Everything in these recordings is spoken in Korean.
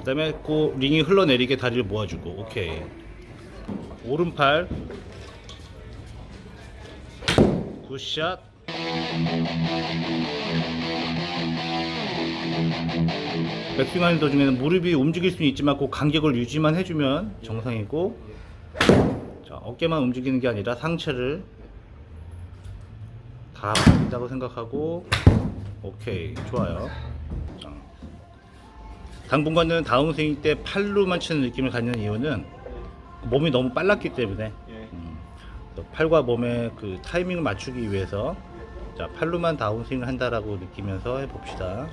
그다음에 그 링이 흘러내리게 다리를 모아주고 오케이. 오른팔. 굿샷. 백스윙하는 도중에는 무릎이 움직일 수는 있지만 그 간격을 유지만 해주면 정상이고 자, 어깨만 움직이는 게 아니라 상체를 다 받는다고 생각하고 오케이 좋아요. 자, 당분간은 다운스윙 때 팔로만 치는 느낌을 갖는 이유는 몸이 너무 빨랐기 때문에. 예. 음, 팔과 몸의 그 타이밍을 맞추기 위해서 자 팔로만 다운스윙을 한다라고 느끼면서 해봅시다.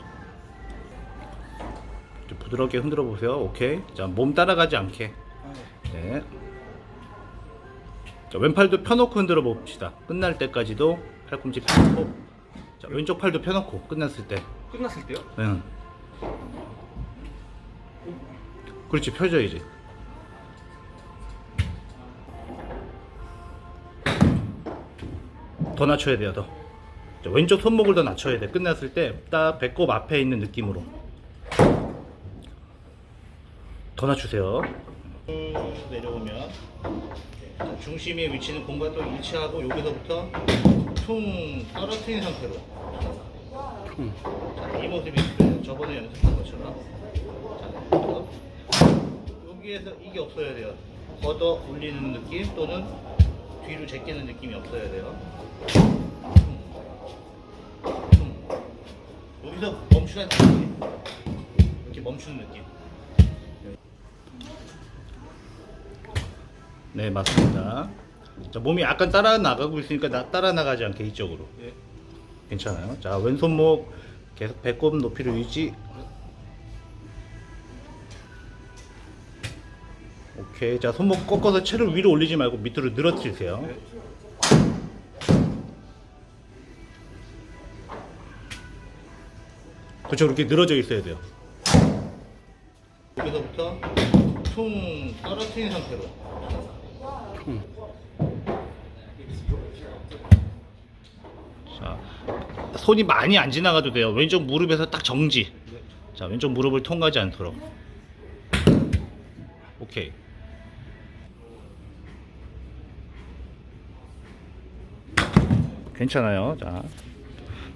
좀 부드럽게 흔들어 보세요. 오케이. 자몸 따라가지 않게. 네. 자, 왼팔도 펴놓고 흔들어 봅시다. 끝날 때까지도 팔꿈치 펴놓고. 자 왼쪽 팔도 펴놓고 끝났을 때. 끝났을 때요? 응. 그렇지 펴져야지 더 낮춰야 돼요 더. 자, 왼쪽 손목을 더 낮춰야 돼. 끝났을 때 딱 배꼽 앞에 있는 느낌으로. 더 낮추세요. 쭉 내려오면 자, 중심의 위치는 공간도 일치하고 여기서부터 퉁 떨어뜨린 상태로. 자, 이 모습이. 저번에 연습한 것처럼. 여기에서 이게 없어야 돼요. 걷어 올리는 느낌 또는 뒤로 제끼는 느낌이 없어야 돼요. 음. 음. 여기서 멈추라는 느낌. 이렇게 멈추는 느낌. 네, 맞습니다. 자, 몸이 약간 따라 나가고 있으니까 나, 따라 나가지 않게 이쪽으로. 예. 괜찮아요. 자, 왼손목 계속 배꼽 높이를 유지. 오케이. 자, 손목 꺾어서 채를 위로 올리지 말고 밑으로 늘어뜨리세요. 네. 그렇죠. 그렇게 늘어져 있어야 돼요. 여기서부터 퉁 떨어뜨린 상태로. 자, 손이 많이 안 지나가도 돼요. 왼쪽 무릎에서 딱 정지. 자, 왼쪽 무릎을 통과하지 않도록. 오케이. 괜찮아요. 자,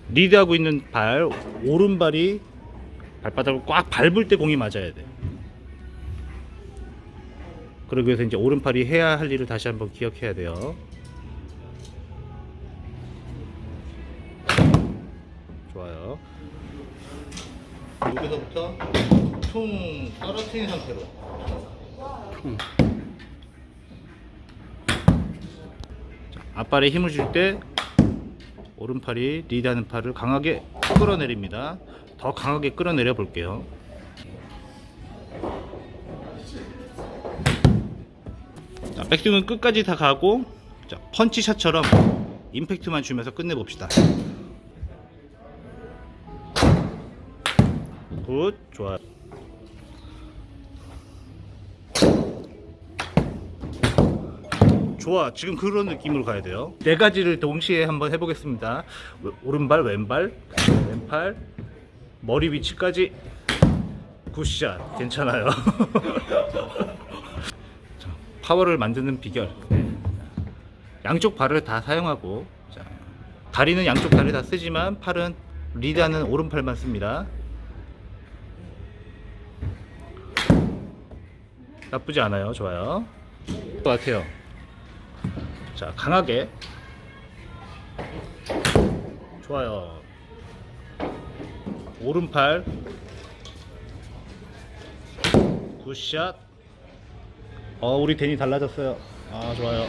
리드하고 있는 발, 오른발이 발바닥을 꽉 밟을 때 공이 맞아야 돼. 그러기 위해서 이제 오른팔이 해야 할 일을 다시 한번 기억해야 돼요. 좋아요. 여기서부터 퉁 떨어뜨린 상태로. 자, 앞발에 힘을 줄 때 오른팔이 리드하는 팔을 강하게 끌어내립니다. 더 강하게 끌어내려 볼게요. 자, 백스윙은 끝까지 다 가고 자, 펀치샷처럼 임팩트만 주면서 끝내봅시다. 굿, 좋아요. 좋아, 지금 그런 느낌으로 가야 돼요. 네 가지를 동시에 한번 해보겠습니다. 왼- 오른발, 왼발, 왼팔, 머리 위치까지 굿샷, 괜찮아요. 자, 파워를 만드는 비결. 양쪽 발을 다 사용하고, 자, 다리는 양쪽 다리 다 쓰지만 팔은 리드하는 오른팔만 씁니다. 나쁘지 않아요. 좋아요. 것 같아요. 자, 강하게. 좋아요. 오른팔. 굿샷. 어, 우리 데니 달라졌어요. 아, 좋아요.